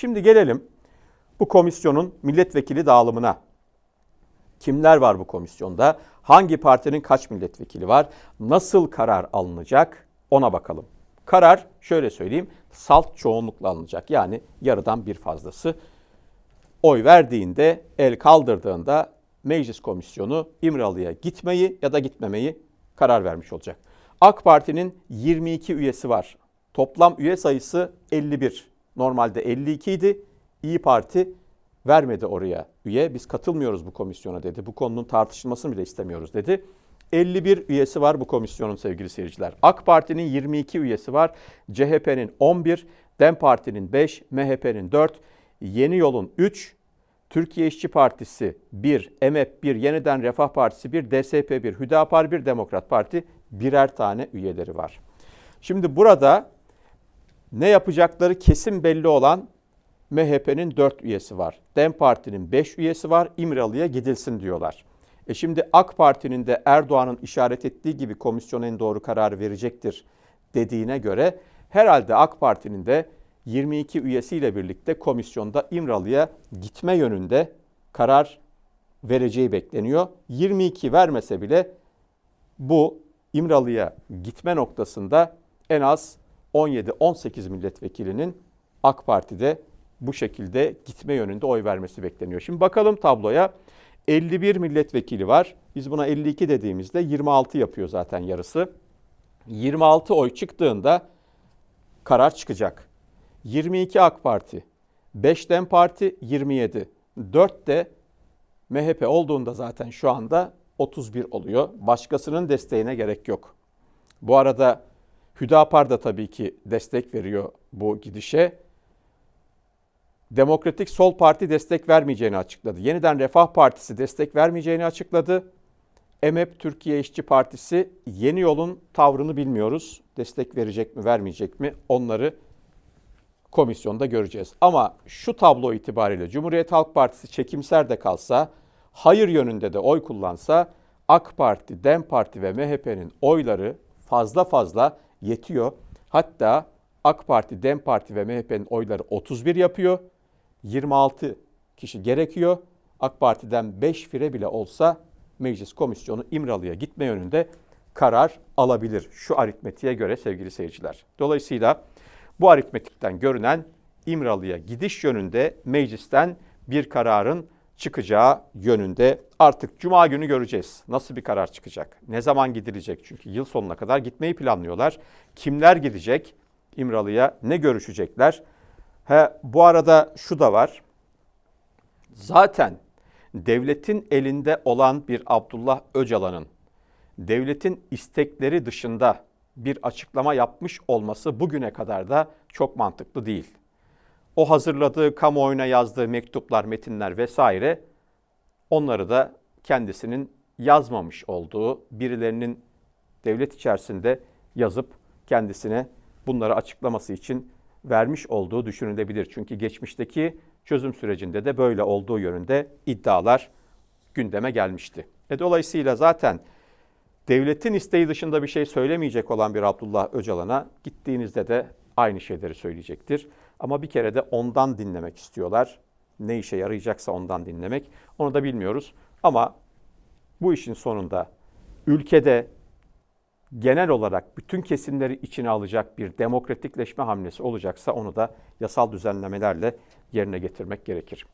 Şimdi gelelim bu komisyonun milletvekili dağılımına. Kimler var bu komisyonda? Hangi partinin kaç milletvekili var? Nasıl karar alınacak? Ona bakalım. Karar şöyle söyleyeyim. Salt çoğunlukla alınacak. Yani yarıdan bir fazlası oy verdiğinde, el kaldırdığında meclis komisyonu İmralı'ya gitmeyi ya da gitmemeyi karar vermiş olacak. AK Parti'nin 22 üyesi var. Toplam üye sayısı 51. Normalde 52 idi. İyi Parti vermedi oraya üye. Biz katılmıyoruz bu komisyona dedi. Bu konunun tartışılmasını bile istemiyoruz dedi. 51 üyesi var bu komisyonun sevgili seyirciler. AK Parti'nin 22 üyesi var. CHP'nin 11, DEM Parti'nin 5, MHP'nin 4, Yeni Yol'un 3, Türkiye İşçi Partisi 1, EMEP 1, Yeniden Refah Partisi 1, DSP 1, Hüdapar 1, Demokrat Parti birer tane üyeleri var. Şimdi burada ne yapacakları kesin belli olan MHP'nin 4 üyesi var. DEM Parti'nin 5 üyesi var. İmralı'ya gidilsin diyorlar. E şimdi AK Parti'nin de Erdoğan'ın işaret ettiği gibi komisyon en doğru kararı verecektir dediğine göre herhalde AK Parti'nin de 22 üyesiyle birlikte komisyonda İmralı'ya gitme yönünde karar vereceği bekleniyor. 22 vermese bile bu İmralı'ya gitme noktasında en az 17-18 milletvekilinin AK Parti'de bu şekilde gitme yönünde oy vermesi bekleniyor. Şimdi bakalım tabloya. 51 milletvekili var. Biz buna 52 dediğimizde 26 yapıyor zaten yarısı. 26 oy çıktığında karar çıkacak. 22 AK Parti, 5 DEM Parti 27, 4 de MHP olduğunda zaten şu anda 31 oluyor. Başkasının desteğine gerek yok. Bu arada Hüdapar da tabii ki destek veriyor bu gidişe. Demokratik Sol Parti destek vermeyeceğini açıkladı. Yeniden Refah Partisi destek vermeyeceğini açıkladı. EMEP Türkiye İşçi Partisi yeni yolun tavrını bilmiyoruz. Destek verecek mi vermeyecek mi onları komisyonda göreceğiz. Ama şu tablo itibariyle Cumhuriyet Halk Partisi çekimser de kalsa, hayır yönünde de oy kullansa AK Parti, DEM Parti ve MHP'nin oyları fazla fazla yetiyor. Hatta AK Parti, DEM Parti ve MHP'nin oyları 31 yapıyor. 26 kişi gerekiyor. AK Parti'den 5 fire bile olsa meclis komisyonu İmralı'ya gitme yönünde karar alabilir. Şu aritmetiğe göre sevgili seyirciler. Dolayısıyla bu aritmetikten görünen İmralı'ya gidiş yönünde meclisten bir kararın çıkacağı yönünde. Artık cuma günü göreceğiz. Nasıl bir karar çıkacak? Ne zaman gidilecek? Çünkü yıl sonuna kadar gitmeyi planlıyorlar. Kimler gidecek İmralı'ya? Ne görüşecekler? He, bu arada şu da var. Zaten devletin elinde olan bir Abdullah Öcalan'ın devletin istekleri dışında bir açıklama yapmış olması bugüne kadar da çok mantıklı değil. O hazırladığı, kamuoyuna yazdığı mektuplar, metinler vesaire onları da kendisinin yazmamış olduğu, birilerinin devlet içerisinde yazıp kendisine bunları açıklaması için vermiş olduğu düşünülebilir. Çünkü geçmişteki çözüm sürecinde de böyle olduğu yönünde iddialar gündeme gelmişti. E dolayısıyla zaten devletin isteği dışında bir şey söylemeyecek olan bir Abdullah Öcalan'a gittiğinizde de aynı şeyleri söyleyecektir. Ama bir kere de ondan dinlemek istiyorlar. Ne işe yarayacaksa ondan dinlemek. Onu da bilmiyoruz. Ama bu işin sonunda ülkede genel olarak bütün kesimleri içine alacak bir demokratikleşme hamlesi olacaksa onu da yasal düzenlemelerle yerine getirmek gerekir.